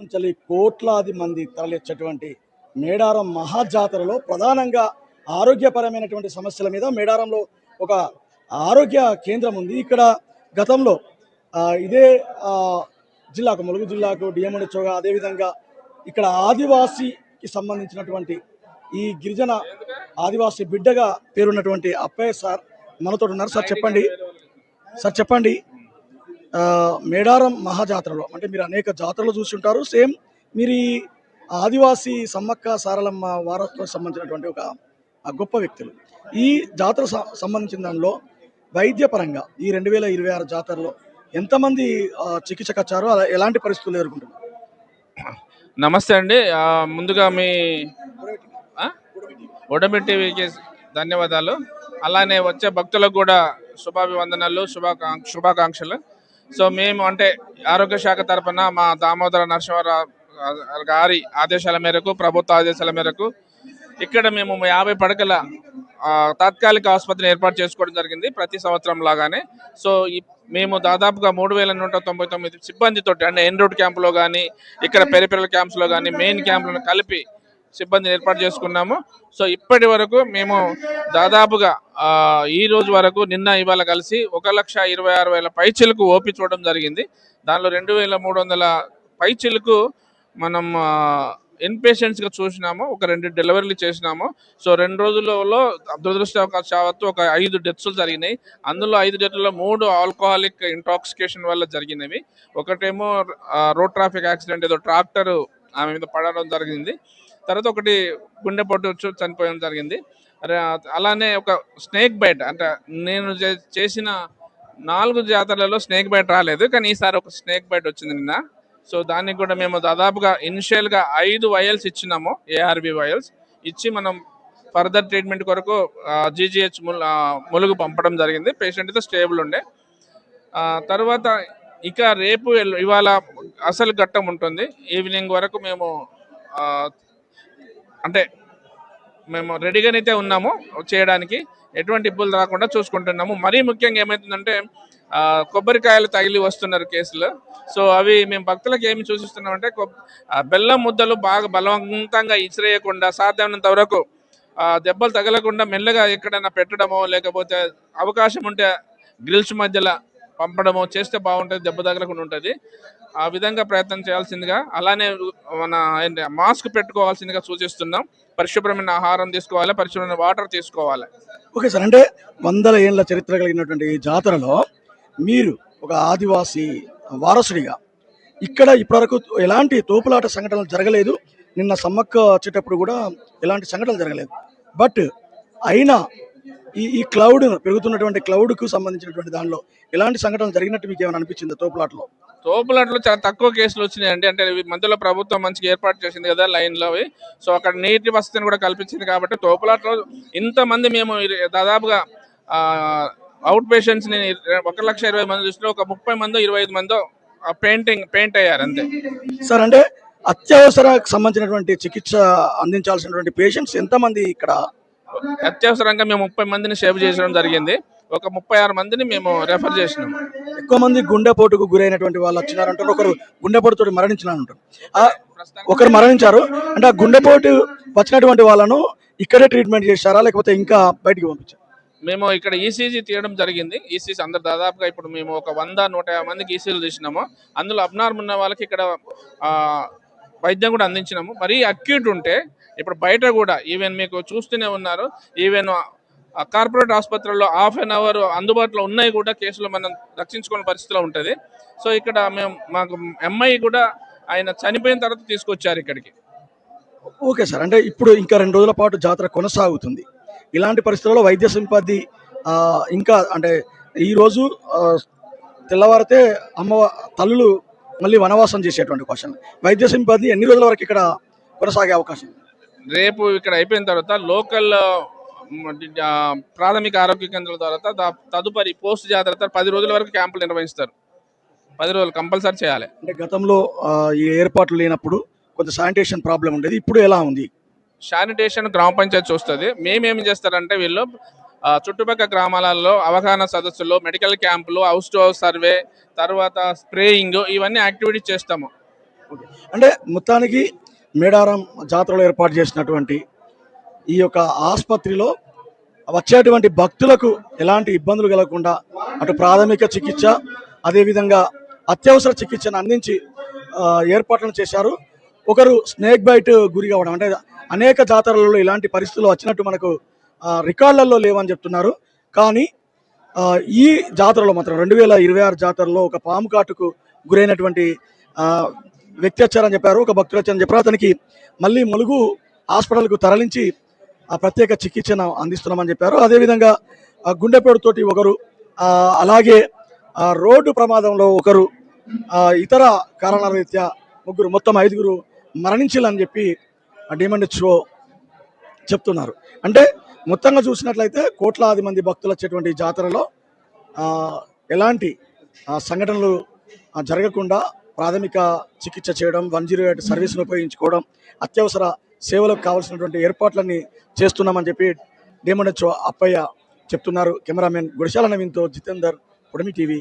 నుంచి కోట్లాది మంది తరలిచ్చేటువంటి మేడారం మహాజాతరలో ప్రధానంగా ఆరోగ్యపరమైనటువంటి సమస్యల మీద మేడారంలో ఒక ఆరోగ్య కేంద్రం ఉంది. ఇక్కడ గతంలో ఇదే జిల్లాకు ములుగు జిల్లాకు డిఎంహెచ్ఓగా అదేవిధంగా ఇక్కడ ఆదివాసీకి సంబంధించినటువంటి ఈ గిరిజన ఆదివాసీ బిడ్డగా పేరున్నటువంటి అప్పయ్య సార్ మనతో ఉన్నారు. సార్ చెప్పండి. సార్ చెప్పండి. మేడారం మహాజాతరలో అంటే మీరు అనేక జాతరలు చూసి ఉంటారు సేమ్ మీరు ఆదివాసీ సమ్మక్క సారలమ్మ వారత్వం సంబంధించినటువంటి ఒక గొప్ప వ్యక్తులు. ఈ జాతర సంబంధించిన దానిలో వైద్యపరంగా ఈ రెండు వేల ఇరవై ఆరు జాతరలో ఎంతమంది చికిత్సకు వచ్చారో అలా ఎలాంటి పరిస్థితులు ఎదుర్కొంటున్నారు? నమస్తే అండి. ముందుగా మీ ఆ? ఉడమి టీవీకి ధన్యవాదాలు. అలానే వచ్చే భక్తులకు కూడా శుభాభివందనాలు శుభాకాంక్ష శుభాకాంక్షలు. సో మేము అంటే ఆరోగ్య శాఖ తరఫున మా దామోదర నరసింహారావు గారి ఆదేశాల మేరకు ప్రభుత్వ ఆదేశాల మేరకు ఇక్కడ మేము యాభై పడకల తాత్కాలిక ఆసుపత్రిని ఏర్పాటు చేసుకోవడం జరిగింది ప్రతి సంవత్సరం లాగానే. సో మేము దాదాపుగా మూడు వేల నూట తొంభై తొమ్మిది సిబ్బందితో అంటే ఎన్ రోడ్ క్యాంపులో కానీ ఇక్కడ పెరిపెరల్ క్యాంప్స్లో కానీ మెయిన్ క్యాంపులను కలిపి సిబ్బందిని ఏర్పాటు చేసుకున్నాము. సో ఇప్పటి వరకు మేము దాదాపుగా ఈ రోజు వరకు నిన్న ఇవాళ కలిసి ఒక లక్ష ఇరవై ఆరు వేల పైచిలకు ఓపి చూడడం జరిగింది. దానిలో రెండు వేల మూడు వందల పైచిలకు మనం ఇన్పేషెంట్స్గా చూసినాము. ఒక రెండు డెలివరీలు చేసినాము. సో రెండు రోజులలో దురదృష్టవశాత్తు ఒక ఐదు డెత్స్ జరిగినాయి. అందులో ఐదు డెత్లలో మూడు ఆల్కహాలిక్ ఇంటాక్సికేషన్ వల్ల జరిగినవి. ఒకటేమో రోడ్ ట్రాఫిక్ యాక్సిడెంట్ ఏదో ట్రాక్టర్ ఆమె మీద పడడం జరిగింది. తర్వాత ఒకటి గుండెపోటు వచ్చి చనిపోవడం జరిగింది. అలానే ఒక స్నేక్ బైట్ అంటే నేను చే- చేసిన నాలుగు జాతరలలో స్నేక్ బైట్ రాలేదు కానీ ఈసారి ఒక స్నేక్ బైట్ వచ్చింది నిన్న. సో దానికి కూడా మేము దాదాపుగా ఇనిషియల్గా ఐదు వయల్స్ ఇచ్చినాము ఏఆర్బి వయల్స్ ఇచ్చి మనం ఫర్దర్ ట్రీట్మెంట్ కొరకు జీజీహెచ్ ములుగు పంపడం జరిగింది. పేషెంట్ అయితే స్టేబుల్ ఉండే. తర్వాత ఇక రేపు ఇవాళ అసలు ఘట్టం ఉంటుంది. ఈవినింగ్ వరకు మేము అంటే మేము రెడీగానైతే ఉన్నాము చేయడానికి. ఎటువంటి ఇబ్బందులు రాకుండా చూసుకుంటున్నాము. మరీ ముఖ్యంగా ఏమవుతుందంటే కొబ్బరికాయలు తగిలి వస్తున్నారు కేసులు. సో అవి మేము భక్తులకు ఏమి సూచిస్తున్నామంటే ఆ, బెల్లం ముద్దలు బాగా బలవంతంగా ఇసిరేయకుండా సాధ్యమైనంత వరకు దెబ్బలు తగలకుండా మెల్లగా ఎక్కడైనా పెట్టడమో లేకపోతే అవకాశం ఉంటే గ్రిల్స్ మధ్యలో పంపడము చేస్తే బాగుంటుంది దెబ్బ తగలకుండా ఉంటుంది. ఆ విధంగా ప్రయత్నం చేయాల్సిందిగా అలానే మన మాస్క్ పెట్టుకోవాల్సిందిగా సూచిస్తున్నాం. పరిశుభ్రమైన ఆహారం తీసుకోవాలి పరిశుభ్రమైన వాటర్ తీసుకోవాలి. ఓకే సార్ అంటే వందల ఏళ్ళ చరిత్ర కలిగినటువంటి ఈ జాతరలో మీరు ఒక ఆదివాసీ వారసుడిగా ఇక్కడ ఇప్పటివరకు ఎలాంటి తోపులాట సంఘటనలు జరగలేదు నిన్న సమ్మక్క వచ్చేటప్పుడు కూడా ఎలాంటి సంఘటనలు జరగలేదు. బట్ అయినా ఈ ఈ క్లౌడ్ పెరుగుతున్నటువంటి క్లౌడ్కు సంబంధించినటువంటి దానిలో ఎలాంటి సంఘటనలు జరిగినట్టు మీకు ఏమైనా అనిపించింది తోపులాటలో? తోపులాట్లో చాలా తక్కువ కేసులు వచ్చినాయండి అంటే మధ్యలో ప్రభుత్వం మంచిగా ఏర్పాటు చేసింది కదా లైన్లో అవి. సో అక్కడ నీటి వసతిని కూడా కల్పించింది కాబట్టి తోపులాట్లో ఇంతమంది మేము దాదాపుగా అవుట్ పేషెంట్స్ని ఒక లక్ష ఇరవై మంది చూసిన ఒక ముప్పై మందో ఇరవై ఐదు మందో పెయింటింగ్ పెయింట్ అయ్యారు అంతే. సార్ అంటే అత్యవసర సంబంధించినటువంటి చికిత్స అందించాల్సినటువంటి పేషెంట్స్ ఎంతమంది ఇక్కడ అత్యవసరంగా మేము ముప్పై మందిని సేవ్ చేసడం జరిగింది. ఒక ముప్పై ఆరు మందిని మేము రెఫర్ చేసినాము ఎక్కువ మంది గుండెపోటుకు గురైనటువంటి వాళ్ళు వచ్చినారంటారు ఒకరు గుండెపోటుతో మరణించినారంటారు ఒకరు మరణించారు. అంటే ఆ గుండెపోటు వచ్చినటువంటి వాళ్ళను ఇక్కడే ట్రీట్మెంట్ చేశారా? లేకపోతే ఇంకా బయటికి పంపించారు? మేము ఇక్కడ ఈసీజీ తీయడం జరిగింది. ఈసీజీ అందరు దాదాపుగా ఇప్పుడు మేము ఒక వంద నూట యాభై మందికి ఈసీజీలు తీసినాము. అందులో అబ్నార్మ్ ఉన్న వాళ్ళకి ఇక్కడ వైద్యం కూడా అందించినాము. మరీ అక్యూట్ ఉంటే ఇప్పుడు బయట కూడా ఈవెన్ మీకు చూస్తూనే ఉన్నారు ఈవెన్ కార్పొరేట్ ఆసుపత్రుల్లో హాఫ్ అన్ అవర్ అందుబాటులో ఉన్నాయి కూడా కేసులు మనం రక్షించుకునే పరిస్థితిలో ఉంటుంది. సో ఇక్కడ మేము మాకు ఎంఐ కూడా ఆయన చనిపోయిన తర్వాత తీసుకొచ్చారు ఇక్కడికి. ఓకే సార్ అంటే ఇప్పుడు ఇంకా రెండు రోజుల పాటు జాతర కొనసాగుతుంది. ఇలాంటి పరిస్థితుల్లో వైద్య సిబ్బంది ఇంకా అంటే ఈరోజు తెల్లవారితే అమ్మ తల్లులు మళ్ళీ వనవాసం చేసేటువంటి క్వశ్చన్ వైద్య సంపత్తి ఎన్ని రోజుల వరకు ఇక్కడ కొనసాగే అవకాశం? ఉంది? రేపు ఇక్కడ అయిపోయిన తర్వాత లోకల్ ప్రాథమిక ఆరోగ్య కేంద్రాల తర్వాత తదుపరి పోస్ట్ జాతర పది రోజుల వరకు క్యాంపులు నిర్వహిస్తారు. పది రోజులు కంపల్సరీ చేయాలి. అంటే గతంలో ఈ ఏర్పాట్లు లేనప్పుడు కొంత శానిటేషన్ ప్రాబ్లం ఉండేది. ఇప్పుడు ఎలా ఉంది? శానిటేషన్ గ్రామ పంచాయతీ చూస్తుంది. మేమేం చేస్తారంటే వీళ్ళు చుట్టుపక్కల గ్రామాలలో అవగాహన సదస్సులు మెడికల్ క్యాంపులు హౌస్ టు హౌస్ సర్వే తర్వాత స్ప్రేయింగ్ ఇవన్నీ యాక్టివిటీస్ చేస్తాము. అంటే మొత్తానికి మేడారం జాతరలో ఏర్పాటు చేసినటువంటి ఈ యొక్క ఆసుపత్రిలో వచ్చేటువంటి భక్తులకు ఎలాంటి ఇబ్బందులు కలగకుండా అటు ప్రాథమిక చికిత్స అదేవిధంగా అత్యవసర చికిత్సను అందించి ఏర్పాట్లను చేశారు. ఒకరు స్నేక్ బైట్ గురి కావడం అంటే అనేక జాతరలలో ఇలాంటి పరిస్థితులు వచ్చినట్టు మనకు రికార్డులలో లేవని చెప్తున్నారు. కానీ ఈ జాతరలో మాత్రం రెండు వేల ఇరవై ఆరు జాతరలో ఒక పాము కాటుకు గురైనటువంటి వ్యక్తి వచ్చారని చెప్పారు ఒక భక్తుడు వచ్చారని చెప్పారు. అతనికి మళ్ళీ ములుగు హాస్పిటల్కు తరలించి ఆ ప్రత్యేక చికిత్సను అందిస్తున్నామని చెప్పారు. అదేవిధంగా గుండెపోటుతోటి ఒకరు అలాగే రోడ్డు ప్రమాదంలో ఒకరు ఇతర కారణాల రీత్యా ముగ్గురు మొత్తం ఐదుగురు మరణించాలని చెప్పి డిమాండ్ షో చెప్తున్నారు. అంటే మొత్తంగా చూసినట్లయితే కోట్లాది మంది భక్తులు వచ్చేటువంటి జాతరలో ఎలాంటి సంఘటనలు జరగకుండా ప్రాథమిక చికిత్స చేయడం వన్ జీరో ఎయిట్ సర్వీస్ను ఉపయోగించుకోవడం అత్యవసర సేవలకు కావాల్సినటువంటి ఏర్పాట్లన్నీ చేస్తున్నామని చెప్పి డిమాండ్ అప్పయ్య చెప్తున్నారు. కెమెరామెన్ గుడిశాల నవీన్తో జితేందర్ ఉడిమి టీవీ